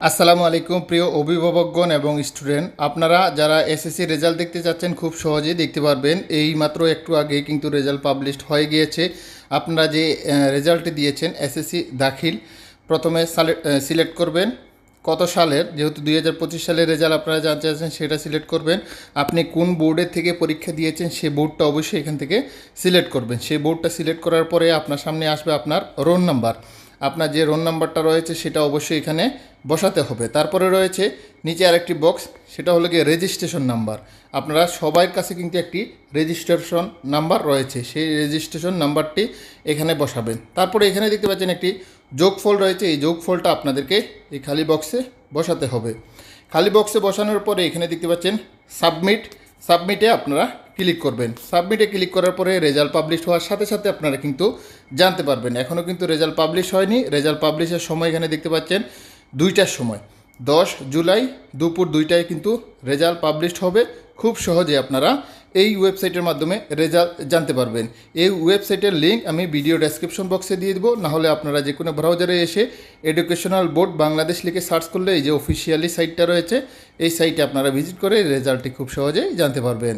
আসসালামু আলাইকুম, প্রিয় অভিভাবকগণ এবং স্টুডেন্ট। আপনারা যারা এসএসসি রেজাল্ট দেখতে চাচ্ছেন, খুব সহজেই দেখতে পারবেন। এই মাত্র একটু আগে কিন্তু রেজাল্ট পাবলিশড হয়ে গিয়েছে। আপনারা যে রেজাল্টটি দিয়েছেন এসএসসি দাখিল, প্রথমে সিলেক্ট করবেন। কত সালের? যেহেতু দুই হাজার পঁচিশ সালের রেজাল্ট আপনারা জানতে চাচ্ছেন, সেটা সিলেক্ট করবেন। আপনি কোন বোর্ডের থেকে পরীক্ষা দিয়েছেন, সে বোর্ডটা অবশ্যই এখান থেকে সিলেক্ট করবেন। সেই বোর্ডটা সিলেক্ট করার পরে আপনার সামনে আসবে আপনার রোল নাম্বার। আপনার যে রোল নাম্বারটা রয়েছে সেটা অবশ্যই এখানে বসাতে হবে। তারপরে রয়েছে নিচে আরেকটি বক্স সেটা হলো গিয়ে রেজিস্ট্রেশন নাম্বার আপনারা সবার কাছে কিন্তু একটি রেজিস্ট্রেশন নাম্বার রয়েছে। সেই রেজিস্ট্রেশন নাম্বারটি এখানে বসাবেন। তারপরে এখানে দেখতে পাচ্ছেন একটি যোগফল রয়েছে। এই যোগফলটা আপনাদেরকে এই খালি বক্সে বসাতে হবে। খালি বক্সে বসানোর পরে এখানে দেখতে পাচ্ছেন সাবমিট সাবমিটে আপনারা ক্লিক করবেন। সাবমিটে ক্লিক করার পরে রেজাল্ট পাবলিশ হওয়ার সাথে সাথে আপনারা কিন্তু জানতে পারবেন। এখনও কিন্তু রেজাল্ট পাবলিশ হয়নি। রেজাল্ট পাবলিশের সময় এখানে দেখতে পাচ্ছেন দুইটার সময়। দশ জুলাই দুপুর দুইটায় কিন্তু রেজাল্ট পাবলিশড হবে। খুব সহজে আপনারা এই ওয়েবসাইটের মাধ্যমে রেজাল্ট জানতে পারবেন। এই ওয়েবসাইটের লিঙ্ক আমি ভিডিও ডেসক্রিপশন বক্সে দিয়ে দেবো। নাহলে আপনারা যে কোনো ব্রাউজারে এসে এডুকেশনাল বোর্ড বাংলাদেশ লিখে সার্চ করলে এই যে অফিসিয়ালি সাইটটা রয়েছে, এই সাইটে আপনারা ভিজিট করে রেজাল্টটি খুব সহজেই জানতে পারবেন।